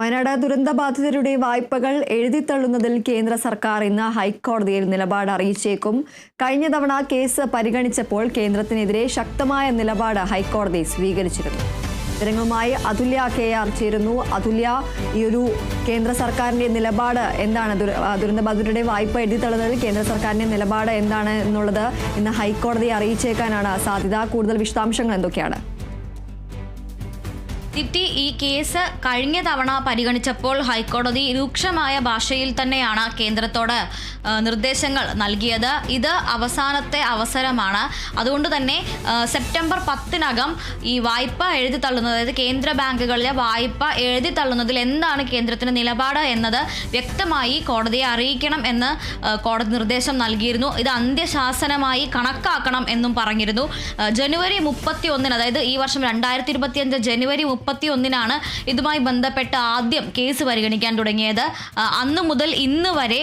വയനാട് ദുരന്ത ബാധിതരുടെ വായ്പകൾ എഴുതിത്തള്ളുന്നതിൽ കേന്ദ്ര സർക്കാർ ഇന്ന് ഹൈക്കോടതിയിൽ നിലപാട് അറിയിച്ചേക്കും. കഴിഞ്ഞ തവണ കേസ് പരിഗണിച്ചപ്പോൾ കേന്ദ്രത്തിനെതിരെ ശക്തമായ നിലപാട് ഹൈക്കോടതി സ്വീകരിച്ചിരുന്നു. വിവരങ്ങളുമായി അതുല്യ കെ ആർ ചേരുന്നു. അതുല്യ ഈ ഒരു കേന്ദ്ര സർക്കാരിന്റെ നിലപാട് എന്താണ്? ദുരന്ത ബാധിതരുടെ ദുരന്തബാധിതരുടെ വായ്പ എഴുതിത്തള്ളുന്നതിൽ കേന്ദ്ര സർക്കാരിന്റെ നിലപാട് എന്താണ് എന്നുള്ളത് ഇന്ന് ഹൈക്കോടതിയെ അറിയിച്ചേക്കാനാണ് സാധ്യത. കൂടുതൽ വിശദാംശങ്ങൾ എന്തൊക്കെയാണ്? ദീപ്തി ഈ കേസ് കഴിഞ്ഞ തവണ പരിഗണിച്ചപ്പോൾ ഹൈക്കോടതി രൂക്ഷമായ ഭാഷയിൽ തന്നെയാണ് കേന്ദ്രത്തോട് നിർദ്ദേശങ്ങൾ നൽകിയത്. ഇത് അവസാനത്തെ അവസരമാണ്. അതുകൊണ്ട് തന്നെ സെപ്റ്റംബർ പത്തിനകം ഈ വായ്പ എഴുതി തള്ളുന്നത് അതായത് കേന്ദ്ര ബാങ്കുകളിലെ വായ്പ എഴുതി തള്ളുന്നതിൽ എന്താണ് കേന്ദ്രത്തിന്റെ നിലപാട് എന്നത് വ്യക്തമായി കോടതിയെ അറിയിക്കണം എന്ന് കോടതി നിർദ്ദേശം നൽകിയിരുന്നു. ഇത് അന്ത്യശാസനമായി കണക്കാക്കണം എന്നും പറഞ്ഞിരുന്നു. ജനുവരി മുപ്പത്തി ഒന്നിന് അതായത് ഈ വർഷം രണ്ടായിരത്തി ഇരുപത്തിയഞ്ച് ജനുവരി മുപ്പത്തി ഒന്നിനാണ് ഇതുമായി ബന്ധപ്പെട്ട് ആദ്യം കേസ് പരിഗണിക്കാൻ തുടങ്ങിയത്. അന്ന് മുതൽ ഇന്ന് വരെ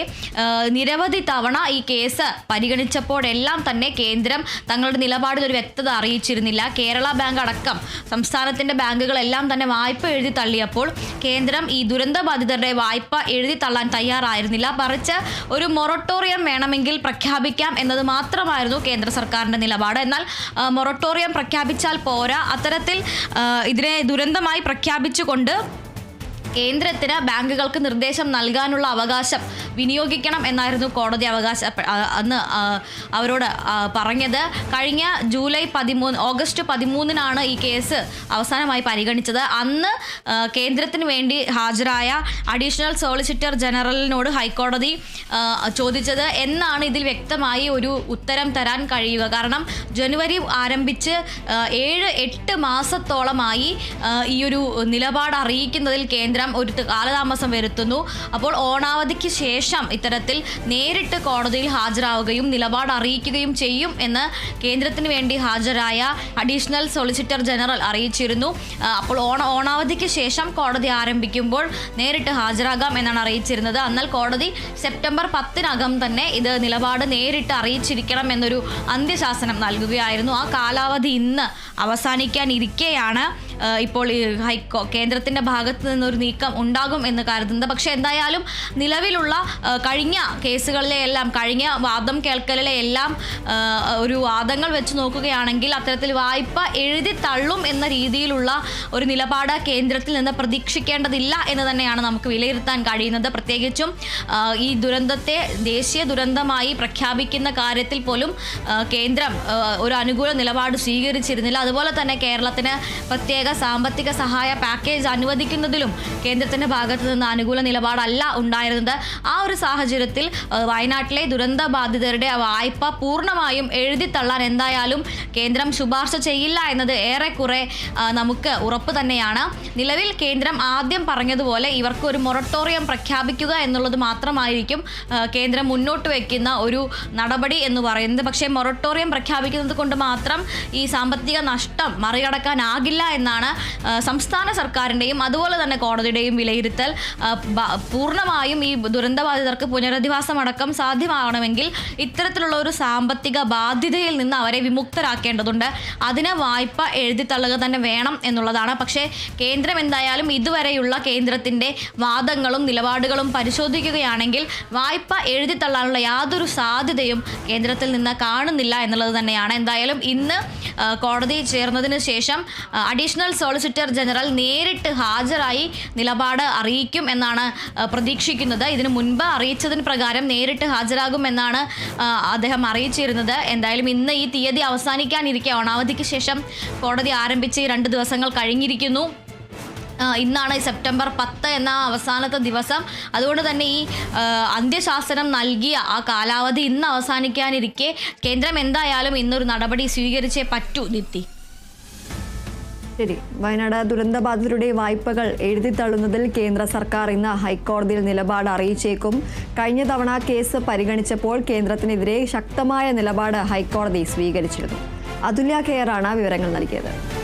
നിരവധി തവണ ഈ കേസ് പരിഗണിച്ചപ്പോഴെല്ലാം തന്നെ കേന്ദ്രം തങ്ങളുടെ നിലപാടിൽ ഒരു വ്യക്തത അറിയിച്ചിരുന്നില്ല. കേരള ബാങ്ക് അടക്കം സംസ്ഥാനത്തിന്റെ ബാങ്കുകളെല്ലാം തന്നെ വായ്പ എഴുതി തള്ളിയപ്പോൾ കേന്ദ്രം ഈ ദുരന്ത ബാധിതരുടെ വായ്പ എഴുതി തള്ളാൻ തയ്യാറായിരുന്നില്ല. മറിച്ച് ഒരു മൊറട്ടോറിയം വേണമെങ്കിൽ പ്രഖ്യാപിക്കാം എന്നത് മാത്രമായിരുന്നു കേന്ദ്ര സർക്കാരിന്റെ നിലപാട്. എന്നാൽ മൊറട്ടോറിയം പ്രഖ്യാപിച്ചാൽ പോരാ. അത്തരത്തിൽ ഇതിനെ ഇതിനെ ദുരന്തമായി പ്രഖ്യാപിച്ചുകൊണ്ട് കേന്ദ്രത്തിന് ബാങ്കുകൾക്ക് നിർദ്ദേശം നൽകാനുള്ള അവകാശം വിനിയോഗിക്കണം എന്നായിരുന്നു കോടതി അവകാശ അന്ന് അവരോട് പറഞ്ഞത്. കഴിഞ്ഞ ജൂലൈ പതിമൂന്ന് ഓഗസ്റ്റ് പതിമൂന്നിനാണ് ഈ കേസ് അവസാനമായി പരിഗണിച്ചത്. അന്ന് കേന്ദ്രത്തിന് വേണ്ടി ഹാജരായ അഡീഷണൽ സോളിസിറ്റർ ജനറലിനോട് ഹൈക്കോടതി ചോദിച്ചത് എന്നാണ് ഇതിൽ വ്യക്തമായി ഒരു ഉത്തരം തരാൻ കഴിയുക. കാരണം ജനുവരി ആരംഭിച്ച് ഏഴ് എട്ട് മാസത്തോളമായി ഈ ഒരു നിലപാട് അറിയിക്കുന്നതിൽ കേന്ദ്രം ഒരു ത- കാലതാമസം വരുത്തുന്നു. അപ്പോൾ ഓണാവധിക്ക് ശേഷം ഇത്തരത്തിൽ നേരിട്ട് കോടതിയിൽ ഹാജരാവുകയും നിലപാട് അറിയിക്കുകയും ചെയ്യും എന്ന് കേന്ദ്രത്തിന് വേണ്ടി ഹാജരായ അഡീഷണൽ സോളിസിറ്റർ ജനറൽ അറിയിച്ചിരുന്നു. അപ്പോൾ ഓണ ഓണാവധിക്ക് ശേഷം കോടതി ആരംഭിക്കുമ്പോൾ നേരിട്ട് ഹാജരാകാം എന്നാണ് അറിയിച്ചിരുന്നത്. എന്നാൽ കോടതി സെപ്റ്റംബർ പത്തിനകം തന്നെ ഇത് നിലപാട് നേരിട്ട് അറിയിച്ചിരിക്കണം എന്നൊരു അന്ത്യശാസനം നൽകുകയായിരുന്നു. ആ കാലാവധി ഇന്ന് അവസാനിക്കാനിരിക്കെയാണ്. ഇപ്പോൾ ഈ ഹൈക്കോ കേന്ദ്രത്തിന്റെ ഭാഗത്ത് നിന്നൊരു നീക്കം ഉണ്ടാകും എന്ന് കരുതുന്നത്. പക്ഷേ എന്തായാലും നിലവിലുള്ള കഴിഞ്ഞ കേസുകളിലെ എല്ലാം കഴിഞ്ഞ വാദം കേൾക്കലിലെ എല്ലാം ഒരു വാദങ്ങൾ വെച്ച് നോക്കുകയാണെങ്കിൽ അത്തരത്തിൽ വായ്പ എഴുതി തള്ളും എന്ന രീതിയിലുള്ള ഒരു നിലപാട് കേന്ദ്രത്തിൽ നിന്ന് പ്രതീക്ഷിക്കേണ്ടതില്ല എന്ന് തന്നെയാണ് നമുക്ക് വിലയിരുത്താൻ കഴിയുന്നത്. പ്രത്യേകിച്ചും ഈ ദുരന്തത്തെ ദേശീയ ദുരന്തമായി പ്രഖ്യാപിക്കുന്ന കാര്യത്തിൽ പോലും കേന്ദ്രം ഒരു അനുകൂല നിലപാട് സ്വീകരിച്ചിരുന്നില്ല. അതുപോലെ തന്നെ കേരളത്തിന് പ്രത്യേക സാമ്പത്തിക സഹായ പാക്കേജ് അനുവദിക്കുന്നതിലും കേന്ദ്രത്തിന്റെ ഭാഗത്തു നിന്ന് അനുകൂല നിലപാടല്ല ഉണ്ടായിരുന്നത്. ആ ഒരു സാഹചര്യത്തിൽ വയനാട്ടിലെ ദുരന്ത ബാധിതരുടെ വായ്പ പൂർണമായും എഴുതിത്തള്ളാൻ എന്തായാലും കേന്ദ്രം ശുപാർശ ചെയ്യില്ല എന്നത് ഏറെക്കുറെ നമുക്ക് ഉറപ്പ് തന്നെയാണ്. നിലവിൽ കേന്ദ്രം ആദ്യം പറഞ്ഞതുപോലെ ഇവർക്ക് ഒരു മൊറട്ടോറിയം പ്രഖ്യാപിക്കുക എന്നുള്ളത് മാത്രമായിരിക്കും കേന്ദ്രം മുന്നോട്ട് വയ്ക്കുന്ന ഒരു നടപടി എന്ന് പറയുന്നത്. പക്ഷേ മൊറട്ടോറിയം പ്രഖ്യാപിക്കുന്നത് കൊണ്ട് മാത്രം ഈ സാമ്പത്തിക നഷ്ടം മറികടക്കാനാകില്ല എന്നാണ് സംസ്ഥാന സർക്കാരിന്റെയും അതുപോലെ തന്നെ കോടതിയുടെയും വിലയിരുത്തൽ. പൂർണമായും ഈ ദുരന്തബാധിതർക്ക് പുനരധിവാസം അടക്കം സാധ്യമാകണമെങ്കിൽ ഇത്തരത്തിലുള്ള ഒരു സാമ്പത്തിക ബാധ്യതയിൽ നിന്ന് അവരെ വിമുക്തരാക്കേണ്ടതുണ്ട്. അതിന് വായ്പ എഴുതിത്തള്ളുക തന്നെ വേണം എന്നുള്ളതാണ്. പക്ഷേ കേന്ദ്രം എന്തായാലും ഇതുവരെയുള്ള കേന്ദ്രത്തിന്റെ വാദങ്ങളും നിലപാടുകളും പരിശോധിക്കുകയാണെങ്കിൽ വായ്പ എഴുതിത്തള്ളാനുള്ള യാതൊരു സാധ്യതയും കേന്ദ്രത്തിൽ നിന്ന് കാണുന്നില്ല എന്നുള്ളത് തന്നെയാണ്. എന്തായാലും ഇന്ന് കോടതി ചേർന്നതിന് ശേഷം ആ, അഡീഷണൽ സോളിസിറ്റർ ജനറൽ നേരിട്ട് ഹാജരായി നിലപാട് അറിയിക്കും എന്നാണ് പ്രതീക്ഷിക്കുന്നത്. ഇതിനു മുൻപ് അറിയിച്ചതിന് പ്രകാരം നേരിട്ട് ഹാജരാകും എന്നാണ് അദ്ദേഹം അറിയിച്ചിരുന്നത്. എന്തായാലും ഇന്ന് ഈ തീയതി അവസാനിക്കാനിരിക്കെ ഓണാവധിക്ക് ശേഷം കോടതി ആരംഭിച്ച് രണ്ട് ദിവസങ്ങൾ കഴിഞ്ഞിരിക്കുന്നു. ഇന്നാണ് സെപ്റ്റംബർ പത്ത് എന്ന അവസാനത്തെ ദിവസം. അതുകൊണ്ട് തന്നെ ഈ അന്ത്യശാസനം നൽകിയ ആ കാലാവധി ഇന്ന് അവസാനിക്കാനിരിക്കെ. കേന്ദ്രം എന്തായാലും ഇന്നൊരു നടപടി സ്വീകരിച്ചേ പറ്റൂ ദീപ്തി. ശരി. വയനാട് ദുരന്തബാധിതരുടെ വായ്പകൾ എഴുതിത്തള്ളുന്നതിൽ കേന്ദ്ര സർക്കാർ ഇന്ന് ഹൈക്കോടതിയിൽ നിലപാട് അറിയിച്ചേക്കും. കഴിഞ്ഞ തവണ കേസ് പരിഗണിച്ചപ്പോൾ കേന്ദ്രത്തിനെതിരെ ശക്തമായ നിലപാട് ഹൈക്കോടതി സ്വീകരിച്ചിരുന്നു. അതുല്യ കെയറാണ് വിവരങ്ങൾ നൽകിയത്.